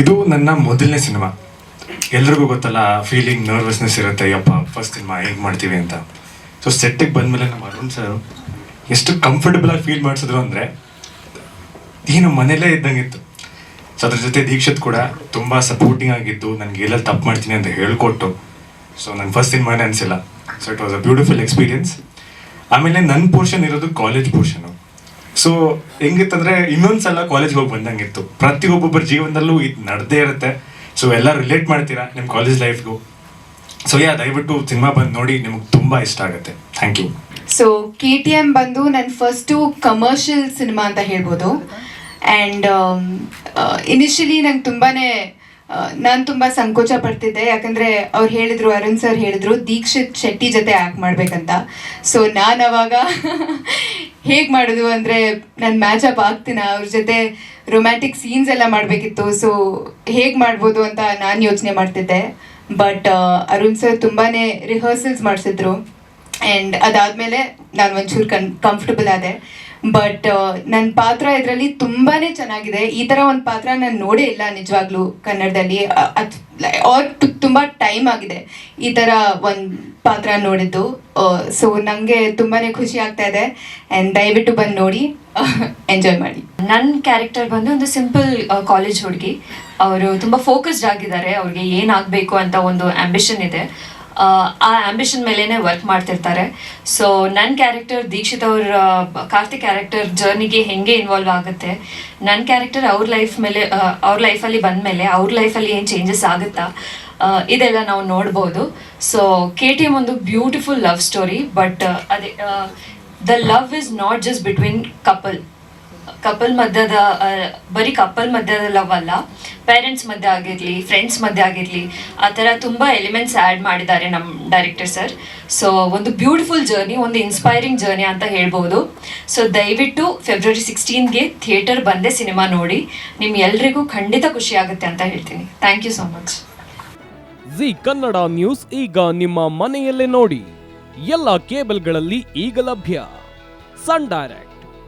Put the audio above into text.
ಇದು ನನ್ನ ಮೊದಲನೇ ಸಿನಿಮಾ. ಎಲ್ರಿಗೂ ಗೊತ್ತಲ್ಲ ಫೀಲಿಂಗ್ ನರ್ವಸ್ನೆಸ್ ಇರುತ್ತೆ, ಯಪ್ಪ ಫಸ್ಟ್ ಸಿನಿಮಾ, ಹೇಗೆ ಮಾಡ್ತೀವಿ ಅಂತ. ಸೊ ಸೆಟ್ಟಿಗೆ ಬಂದಮೇಲೆ ನಮ್ಮ ಅರುಣ್ ಸರ್ ಎಷ್ಟು ಕಂಫರ್ಟಬಲ್ ಆಗಿ ಫೀಲ್ ಮಾಡಿಸಿದ್ರು ಅಂದರೆ, ಏನು ಮನೇಲೇ ಇದ್ದಂಗಿತ್ತು. ಸೊ ಅದ್ರ ಜೊತೆ ದೀಕ್ಷಿತ್ ಕೂಡ ತುಂಬ ಸಪೋರ್ಟಿಂಗ್ ಆಗಿದ್ದು, ನನಗೆ ಎಲ್ಲೆಲ್ಲಿ ತಪ್ಪು ಮಾಡ್ತೀನಿ ಅಂತ ಹೇಳ್ಕೊಟ್ಟು ಸೊ ನನ್ನ ಫಸ್ಟ್ ಸಿನಿಮಾನೇ ಅನಿಸಿಲ್ಲ. So it was a beautiful experience ಆಮೇಲೆ ನನ್ನ ಪೋರ್ಷನ್ ಇರೋದು ಕಾಲೇಜ್ ಪೋರ್ಷನು ಸೊ ಹೆಂಗಿತ್ತಂದ್ರೆ ಇನ್ನೊಂದ್ಸಲ ಕಾಲೇಜ್ ಹೋಗಿ ಬಂದಂಗಿತ್ತು. ಪ್ರತಿಯೊಬ್ಬೊಬ್ಬರ ಜೀವನದಲ್ಲೂ ಇದು ನಡೆದೇ ಇರುತ್ತೆ. ಸೊ ಎಲ್ಲ ರಿಲೇಟ್ ಮಾಡ್ತೀರಾ ನಿಮ್ಮ ಕಾಲೇಜ್ ಲೈಫ್ಗೂ ಸೊ ಯಾ ದಯವಿಟ್ಟು ಸಿನಿಮಾ ಬಂದು ನೋಡಿ ನಿಮ್ಗೆ ತುಂಬ ಇಷ್ಟ ಆಗುತ್ತೆ. Thank you so K T M ಬಂದು ನನ್ನ ಫಸ್ಟು ಕಮರ್ಷಿಯಲ್ ಸಿನಿಮಾ ಅಂತ ಹೇಳ್ಬೋದು. ಆ್ಯಂಡ್ ಇನಿಷಿಯಲಿ ನಂಗೆ ತುಂಬಾ ನಾನು ತುಂಬ ಸಂಕೋಚ ಪಡ್ತಿದ್ದೆ. ಯಾಕಂದರೆ ಅವ್ರು ಹೇಳಿದ್ರು, ಅರುಣ್ ಸರ್ ಹೇಳಿದ್ರು, ದೀಕ್ಷಿತ್ ಶೆಟ್ಟಿ ಜೊತೆ ಆ್ಯಕ್ಟ್ ಮಾಡಬೇಕಂತ. ಸೊ ನಾನು ಅವಾಗ ಹೇಗೆ ಮಾಡೋದು ಅಂದರೆ ನಾನು ಮ್ಯಾಚ್ ಅಪ್ ಆಗ್ತೀನ, ಅವ್ರ ಜೊತೆ ರೊಮ್ಯಾಂಟಿಕ್ ಸೀನ್ಸ್ ಎಲ್ಲ ಮಾಡಬೇಕಿತ್ತು. ಸೊ ಹೇಗೆ ಮಾಡ್ಬೋದು ಅಂತ ನಾನು ಯೋಚನೆ ಮಾಡ್ತಿದ್ದೆ. ಬಟ್ ಅರುಣ್ ಸರ್ ತುಂಬಾ ರಿಹರ್ಸಲ್ಸ್ ಮಾಡಿಸಿದ್ರು. ಆ್ಯಂಡ್ ಅದಾದಮೇಲೆ ನಾನು ಒಂಚೂರು ಕನ್ ಕಂಫರ್ಟಬಲ್ ಆದೆ ಬಟ್ ನನ್ನ ಪಾತ್ರ ಇದರಲ್ಲಿ ತುಂಬಾ ಚೆನ್ನಾಗಿದೆ. ಈ ಥರ ಒಂದು ಪಾತ್ರ ನಾನು ನೋಡೇ ಇಲ್ಲ ನಿಜವಾಗ್ಲೂ ಕನ್ನಡದಲ್ಲಿ. ಆರ್ ತುಂಬ ಟೈಮ್ ಆಗಿದೆ ಈ ಥರ ಒಂದು ಪಾತ್ರ ನೋಡಿದ್ದು. ಸೊ ನನಗೆ ತುಂಬಾ ಖುಷಿ ಆಗ್ತಾ ಇದೆ. ಆ್ಯಂಡ್ ದಯವಿಟ್ಟು ಬಂದು ನೋಡಿ. ಎಂಜಾಯ್ ಮಾಡಿ. ನನ್ನ ಕ್ಯಾರೆಕ್ಟರ್ ಬಂದು ಒಂದು ಸಿಂಪಲ್ ಕಾಲೇಜ್ ಹುಡುಗಿ. ಅವರು ತುಂಬ ಫೋಕಸ್ಡ್ ಆಗಿದ್ದಾರೆ. ಅವ್ರಿಗೆ ಏನಾಗಬೇಕು ಅಂತ ಒಂದು ಆಂಬಿಷನ್ ಇದೆ. ಆ, ಆಂಬಿಷನ್ ಮೇಲೇನೆ ವರ್ಕ್ ಮಾಡ್ತಿರ್ತಾರೆ. ಸೊ ನನ್ನ ಕ್ಯಾರೆಕ್ಟರ್ ದೀಕ್ಷಿತ್ ಅವ್ರ ಕಾರ್ತಿಕ್ ಕ್ಯಾರೆಕ್ಟರ್ ಜರ್ನಿಗೆ ಹೆಂಗೆ ಇನ್ವಾಲ್ವ್ ಆಗುತ್ತೆ? ನನ್ನ ಕ್ಯಾರೆಕ್ಟರ್ ಅವ್ರ ಲೈಫ್ ಮೇಲೆ ಅವ್ರ ಲೈಫಲ್ಲಿ ಬಂದಮೇಲೆ ಅವ್ರ ಲೈಫಲ್ಲಿ ಏನು ಚೇಂಜಸ್ ಆಗುತ್ತಾ? ಇದೆಲ್ಲ ನಾವು ನೋಡ್ಬೋದು. ಸೊ ಕೆ ಟಿ ಎಂ ಒಂದು ಬ್ಯೂಟಿಫುಲ್ ಲವ್ ಸ್ಟೋರಿ ಬಟ್ ಅದೇ the love is not just between couple couple ಮಧ್ಯದ ಬರೀ ಕಪಲ್ ಮಧ್ಯದ ಲವ್ ಅಲ್ಲ. ಪೇರೆಂಟ್ಸ್ ಮಧ್ಯೆ ಆಗಿರಲಿ ಫ್ರೆಂಡ್ಸ್ ಮಧ್ಯೆ ಆಗಿರಲಿ, ಆ ಥರ ತುಂಬ ಎಲಿಮೆಂಟ್ಸ್ ಆ್ಯಡ್ ಮಾಡಿದ್ದಾರೆ ನಮ್ಮ ಡೈರೆಕ್ಟರ್ ಸರ್ ಸೊ ಒಂದು ಬ್ಯೂಟಿಫುಲ್ ಜರ್ನಿ ಒಂದು ಇನ್ಸ್ಪೈರಿಂಗ್ ಜರ್ನಿ ಅಂತ ಹೇಳ್ಬೋದು. ಸೊ ದಯವಿಟ್ಟು ಫೆಬ್ರವರಿ ಸಿಕ್ಸ್ಟೀನ್ಗೆ ಥಿಯೇಟರ್ ಬಂದೇ ಸಿನಿಮಾ ನೋಡಿ. ನಿಮ್ ಎಲ್ರಿಗೂ ಖಂಡಿತ ಖುಷಿ ಆಗುತ್ತೆ ಅಂತ ಹೇಳ್ತೀನಿ. Thank you so much Zee Kannada news ಈಗ ನಿಮ್ಮ ಮನೆಯಲ್ಲೇ ನೋಡಿ. ಎಲ್ಲ ಕೇಬಲ್ಗಳಲ್ಲಿ ಈಗ ಲಭ್ಯ. ಸನ್ ಡೈರೆಕ್ಟ್